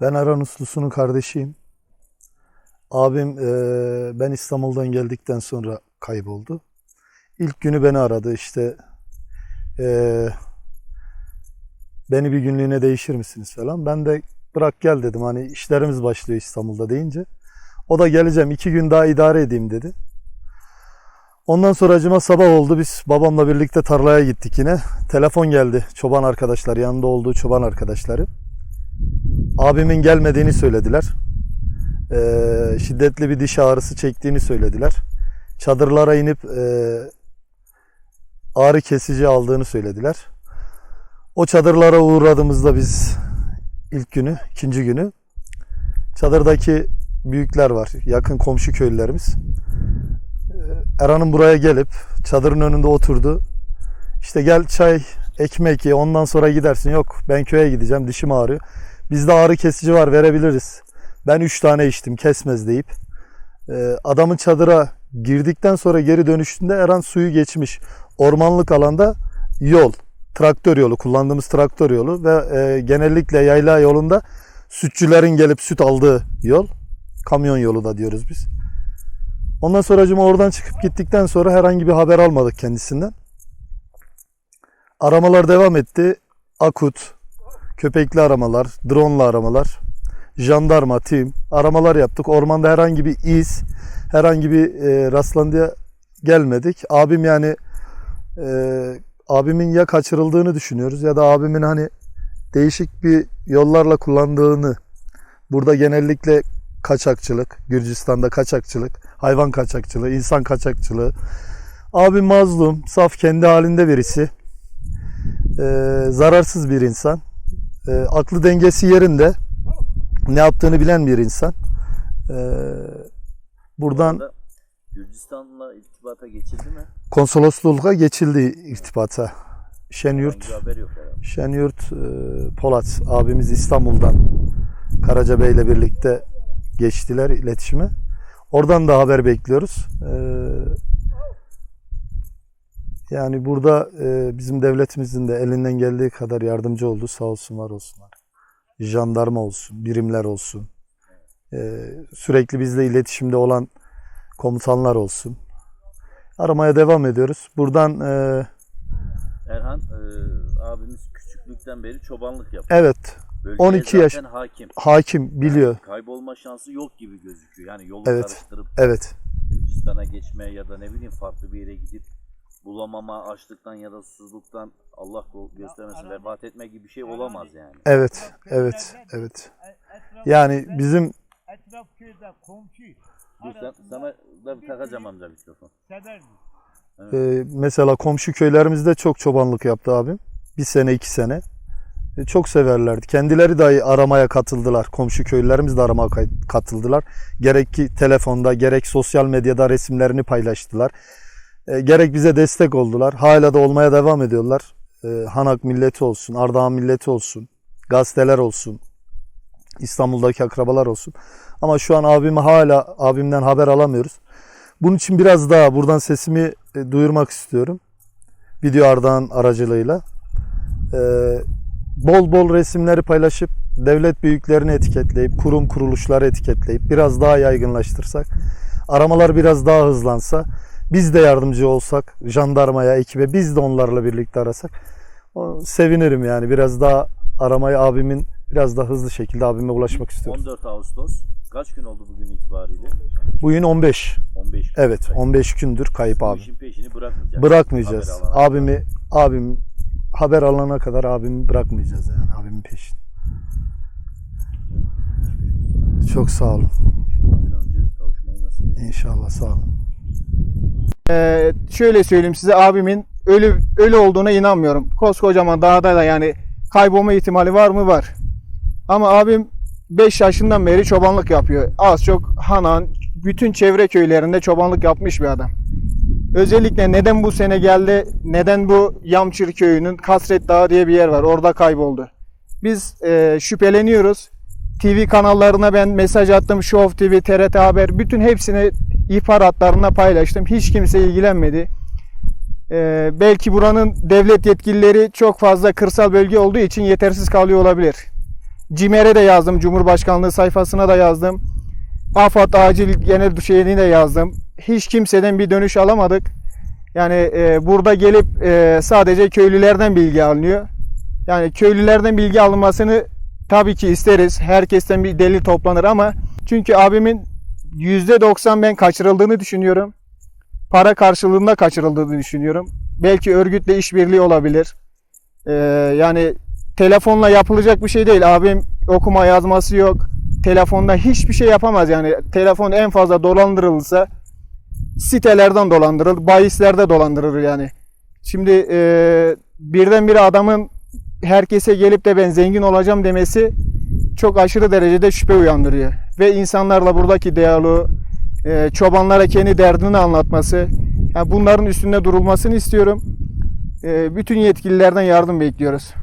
Ben Aran Uslusu'nun kardeşiyim. Abim eee, ben İstanbul'dan geldikten sonra kayboldu. İlk günü beni aradı işte eee, beni bir günlüğüne değişir misiniz falan. Ben de bırak gel dedim hani işlerimiz başlıyor İstanbul'da deyince. O da geleceğim iki gün daha idare edeyim dedi. Ondan sonra acıma sabah oldu. Biz babamla birlikte tarlaya gittik yine. Telefon geldi. Çoban arkadaşlar yanında olduğu çoban arkadaşları. Abimin gelmediğini söylediler. Ee, şiddetli bir diş ağrısı çektiğini söylediler. Çadırlara inip e, ağrı kesici aldığını söylediler. O çadırlara uğradığımızda biz ilk günü, ikinci günü çadırdaki büyükler var. Yakın komşu köylülerimiz. Ee, Eran'ın buraya gelip çadırın önünde oturdu. İşte gel çay, ekmek ye ondan sonra gidersin. Yok ben köye gideceğim dişim ağrıyor. Bizde ağrı kesici var verebiliriz. Ben 3 tane içtim kesmez deyip. Ee, adamın çadıra girdikten sonra geri dönüşünde Eren suyu geçmiş. Ormanlık alanda yol, traktör yolu, kullandığımız traktör yolu ve e, genellikle yayla yolunda sütçülerin gelip süt aldığı yol. Kamyon yolu da diyoruz biz. Ondan sonra acıma oradan çıkıp gittikten sonra herhangi bir haber almadık kendisinden. Aramalar devam etti. Akut, köpekli aramalar, drone'la aramalar, jandarma, tim aramalar yaptık. Ormanda herhangi bir iz, herhangi bir e, rastlantıya gelmedik. Abim yani e, abimin ya kaçırıldığını düşünüyoruz ya da abimin hani değişik bir yollarla kullandığını burada genellikle kaçakçılık, Gürcistan'da kaçakçılık, hayvan kaçakçılığı, insan kaçakçılığı. Abim mazlum, saf kendi halinde birisi. Ee, zararsız bir insan. Ee, aklı dengesi yerinde. Ne yaptığını bilen bir insan. Ee, buradan Gürcistan'la irtibata geçildi mi? konsolosluğa geçildi irtibata. Şenyurt. Şenyurt e, Polat abimiz İstanbul'dan Karaca Bey ile birlikte geçtiler iletişime. Oradan da haber bekliyoruz. Ee, yani burada e, bizim devletimizin de elinden geldiği kadar yardımcı oldu. Sağ olsun var olsunlar. Jandarma olsun, birimler olsun. Ee, sürekli bizle iletişimde olan komutanlar olsun. Aramaya devam ediyoruz. Buradan e, Erhan e, abimiz küçüklükten beri çobanlık yapıyor. evet Bölgeye 12 yaş- hakim. hakim biliyor. Yani kaybolma şansı yok gibi gözüküyor. Yani yolu Evet. karıştırıp Evet. Gürcistan'a geçmeye ya da ne bileyim farklı bir yere gidip bulamama, açlıktan ya da susuzluktan Allah göstermesin vefat etme gibi bir şey olamaz yani. Evet. Evet. Evet. Yani bizim Etraf köyde komşu Dur sen, sana da bir takacağım amca mikrofon. sever mi? e, mesela komşu köylerimizde çok çobanlık yaptı abim. Bir sene iki sene. E, çok severlerdi. Kendileri dahi aramaya katıldılar. Komşu köylerimiz de aramaya katıldılar. Gerek ki telefonda gerek sosyal medyada resimlerini paylaştılar. E, gerek bize destek oldular. Hala da olmaya devam ediyorlar. E, Hanak milleti olsun, Ardahan milleti olsun, gazeteler olsun, İstanbul'daki akrabalar olsun. Ama şu an abimi hala abimden haber alamıyoruz. Bunun için biraz daha buradan sesimi e, duyurmak istiyorum. Video Ardahan aracılığıyla. Bol bol resimleri paylaşıp devlet büyüklerini etiketleyip, kurum kuruluşları etiketleyip biraz daha yaygınlaştırsak, aramalar biraz daha hızlansa, biz de yardımcı olsak, jandarmaya, ekibe biz de onlarla birlikte arasak, sevinirim yani. Biraz daha aramayı abimin biraz daha hızlı şekilde abime ulaşmak istiyorum. 14 Ağustos. Kaç gün oldu bugün itibariyle? Bugün 15. 15 gün. Evet, 15 gündür kayıp abi. işin peşini bırakmayacağız. Bırakmayacağız. Haber Abimi abim haber alana kadar abimi bırakmayacağız yani abimin peşini. Çok sağ olun. İnşallah sağ olun. Ee, şöyle söyleyeyim size abimin ölü ölü olduğuna inanmıyorum. Koskocaman dağda da yani kaybolma ihtimali var mı? Var. Ama abim 5 yaşından beri çobanlık yapıyor. Az çok Hanan, bütün çevre köylerinde çobanlık yapmış bir adam. Özellikle neden bu sene geldi, neden bu Yamçır köyünün Kasret Dağı diye bir yer var. Orada kayboldu. Biz e, şüpheleniyoruz. TV kanallarına ben mesaj attım. Show TV, TRT Haber bütün hepsini ihbar hatlarına paylaştım. Hiç kimse ilgilenmedi. Ee, belki buranın devlet yetkilileri çok fazla kırsal bölge olduğu için yetersiz kalıyor olabilir. CİMER'e de yazdım. Cumhurbaşkanlığı sayfasına da yazdım. AFAD acil genel şeyini de yazdım. Hiç kimseden bir dönüş alamadık. Yani e, burada gelip e, sadece köylülerden bilgi alınıyor. Yani köylülerden bilgi alınmasını tabii ki isteriz. Herkesten bir delil toplanır ama çünkü abimin %90 ben kaçırıldığını düşünüyorum. Para karşılığında kaçırıldığını düşünüyorum. Belki örgütle işbirliği olabilir. Ee, yani telefonla yapılacak bir şey değil. Abim okuma yazması yok. Telefonda hiçbir şey yapamaz yani. Telefon en fazla dolandırılırsa sitelerden dolandırılır, bahislerde dolandırılır yani. Şimdi e, birdenbire adamın herkese gelip de ben zengin olacağım demesi çok aşırı derecede şüphe uyandırıyor. Ve insanlarla buradaki diyaloğu, e, çobanlara kendi derdini anlatması, yani bunların üstünde durulmasını istiyorum. E, bütün yetkililerden yardım bekliyoruz.